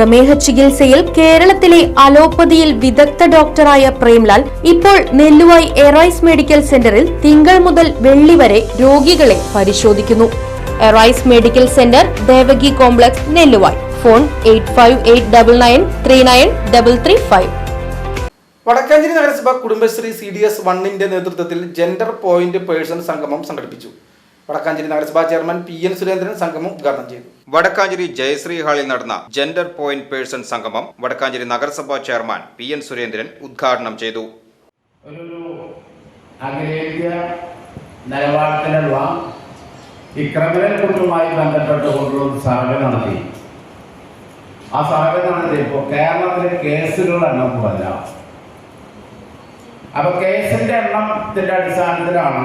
പ്രമേഹ ചികിത്സയിൽ കേരളത്തിലെ അലോപ്പതിയിൽ വിദഗ്ധ ഡോക്ടറായ പ്രേംലാൽ ഇപ്പോൾ നെല്ലുവായി എറൈസ് മെഡിക്കൽ സെന്ററിൽ തിങ്കൾ മുതൽ വെള്ളി വരെ രോഗികളെ പരിശോധിക്കുന്നു. Arise medical centre Devaki complex Nelluvai. Phone eight Vadakkanchery നഗരസഭ കുടുംബശ്രീ സി ഡി എസ് വണ്ണിന്റെ നേതൃത്വത്തിൽ ജെൻഡർ പോയിന്റ് പേഴ്സൺ സംഗമം സംഘടിപ്പിച്ചു. വടക്കാഞ്ചേരി നഗരസഭാ ചെയർമാൻ പി എൻ സുരേന്ദ്രൻ സംഗമം ഉദ്ഘാടനം ചെയ്തു. വടക്കാഞ്ചേരി ജയശ്രീ ഹാളിൽ നടന്ന ജെൻഡർ പോയിന്റ് പേഴ്സൺ സംഗമം വടക്കാഞ്ചേരി നഗരസഭാ ചെയർമാൻ പി എൻ സുരേന്ദ്രൻ ഉദ്ഘാടനം ചെയ്തു. ഒരു അഖിലേന്ത്യാ നിലവാരത്തിലുള്ള ഈ ക്രിമിനൽ കുറ്റവുമായി ബന്ധപ്പെട്ടുകൊണ്ടുള്ള ഒരു സർവേ നടത്തി. ആ സർവേ നടത്തിയപ്പോൾ കേരളത്തിലെ കേസുകളുടെ എണ്ണം കുറഞ്ഞ അപ്പൊ കേസിന്റെ എണ്ണത്തിന്റെ അടിസ്ഥാനത്തിലാണ്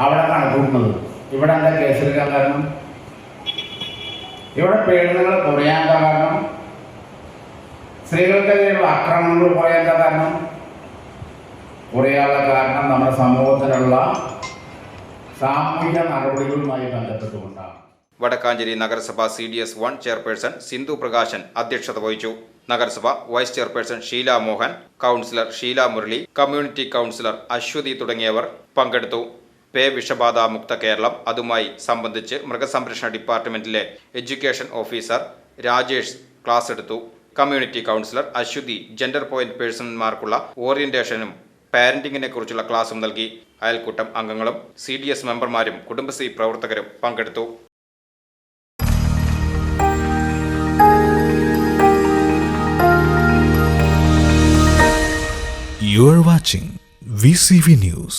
അവിടെ കണക്കൂട്ടുന്നത് ഇവിടെ എന്താ കേസെടുക്കാൻ കാരണം? ഇവിടെ പീഡനങ്ങൾ കുറയാൻ കാരണം? സ്ത്രീകൾക്കെതിരെയുള്ള ആക്രമണങ്ങൾ കുറയാൻ കാരണം? കുറയാനുള്ള കാരണം നമ്മുടെ സമൂഹത്തിലുള്ള സാമൂഹിക നടപടികളുമായി ബന്ധപ്പെട്ടുകൊണ്ടാണ്. വടക്കാഞ്ചേരി നഗരസഭ C D S one chairperson Sindhu Prakashan അധ്യക്ഷത വഹിച്ചു. നഗരസഭ vice chairperson Sheela Mohan councillor Sheela Murali community councillor Aswathy തുടങ്ങിയവർ പങ്കെടുത്തു. പേ വിഷബാധ മുക്ത കേരളം അതുമായി സംബന്ധിച്ച് മൃഗസംരക്ഷണ ഡിപ്പാർട്ട്മെന്റിലെ എഡ്യൂക്കേഷൻ ഓഫീസർ രാജേഷ് ക്ലാസ് എടുത്തു. Community councillor Aswathy gender point പേഴ്സൺമാർക്കുള്ള ഓറിയന്റേഷനും പാരന്റിങ്ങിനെ കുറിച്ചുള്ള ക്ലാസും നൽകി. അയൽക്കൂട്ടം അംഗങ്ങളും സി ഡി എസ് മെമ്പർമാരും കുടുംബശ്രീ പ്രവർത്തകരും പങ്കെടുത്തു. You are watching VCV News.